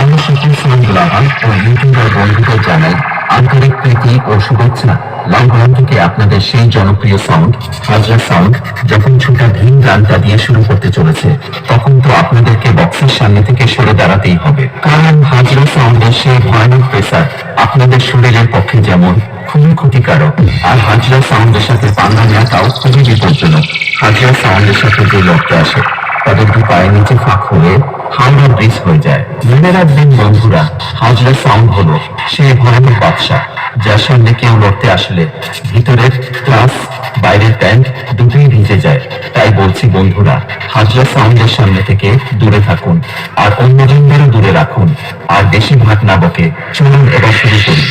আমি সকল সাউন্ড লাভার ও ইউটিউবার বন্ধুদের জানাই আন্তরিক প্রীতি ও শুভেচ্ছা। লংগ্রাম থেকে আপনাদের সেই জনপ্রিয় সাউন্ড হাজরা সাউন্ড যখন ছোটা ভিন গানটা দিয়ে শুরু করতে চলেছে, তখন তো আপনাদেরকে বক্সের সামনে থেকে সরে দাঁড়াতেই হবে। কারণ হাজরা সাউন্ডের সেই ভয়ানক প্রেসার আপনাদের শরীরের পক্ষে যেমন খুবই ক্ষতিকারক, আর হাজরা সাউন্ডের সাথে পাঙ্গা নেওয়াটাও খুবই বিপজ্জনক। হাজরা সাউন্ডের সাথে যে লোকটা আসে তাদের পায়ের নিচে ফাঁক হয়ে হাওড়া ব্রিজ হয়ে যায়। মনে রাখবেন বন্ধুরা, হাজরা সাউন্ড হলো সেই ভয়ানক বাদশা, যার সামনে কেউ লড়তে আসলে ভিতরের ক্লাস, বাইরের প্যান্ট দুটোই ভিজে যায়। তাই বলছি বন্ধুরা, হাজরা সাউন্ডের সামনে থেকে দূরে থাকুন আর অন্যজনদেরও দূরে রাখুন। আর বেশি ভাগ না বকে চলুন এবার শুরু করি।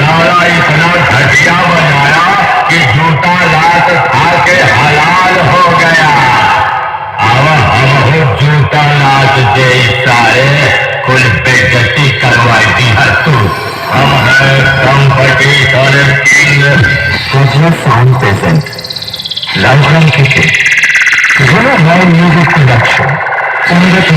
दारा इतना घटिया बनाया कि जूता लात खा के हलाल हो गया। अब हम जूता लात दे सारे कुल बेगती करवाई थी हर तू। हम है संपत्ति सारे तीन साउंड प्रेजेंट। लालराम के गुरु नए म्यूज़िक प्रोडक्शन संगत